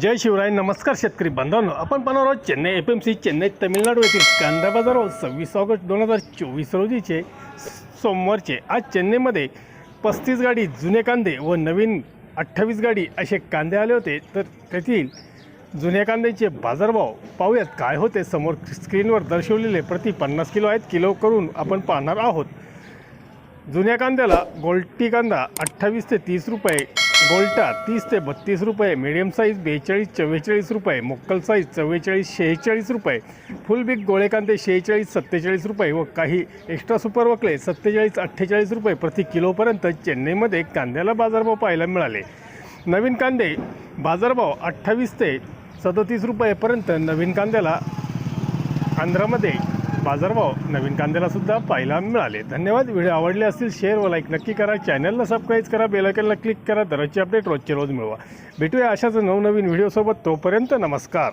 जय शिवराय नमस्कार शेतकरी बांधवांनो. आपण पाहणार आहोत Chennai F M C Chennai Tamil Nadu येथील कांदा बाजारावर सव्वीस ऑगस्ट दोन हजार चोवीस रोजीचे सोमवारचे. आज चेन्नईमध्ये पस्तीस गाडी जुने कांदे व नवीन अठ्ठावीस गाडी असे कांदे आले होते. तर तेथील जुन्या कांद्याचे बाजारभाव पाहूयात काय होते. समोर स्क्रीनवर दर्शवलेले प्रति पन्नास किलो आहेत. किलो करून आपण पाहणार आहोत. जुन्या कांद्याला गोल्टी कांदा अठ्ठावीस ते तीस रुपये गोल्टा तीस ते बत्तीस रुपये मिडियम साईज बेचाळीस चव्वेचाळीस रुपये मोक्कल साईज चव्वेचाळीस शेहेचाळीस रुपये फुल बिग गोळे कांदे शेहेचाळीस सत्तेचाळीस रुपये व काही एक्स्ट्रा सुपर वकले सत्तेचाळीस अठ्ठेचाळीस रुपये प्रति किलोपर्यंत चेन्नईमध्ये कांद्याला बाजारभाव पाहायला मिळाले. नवीन कांदे बाजारभाव अठ्ठावीस ते सदतीस रुपयेपर्यंत नवीन कांद्याला आंध्रामध्ये बाजारभाव नवीन कांद्याला सुद्धा पाहायला मिळाले. धन्यवाद. व्हिडिओ आवडले असतील शेअर व लाईक नक्की करा. चॅनलला सबस्क्राईब करा बेलायकनला क्लिक करा. दररोजचे अपडेट रोजचे रोज मिळवा. भेटूया अशाच नवनवीन व्हिडिओसोबत तोपर्यंत नमस्कार.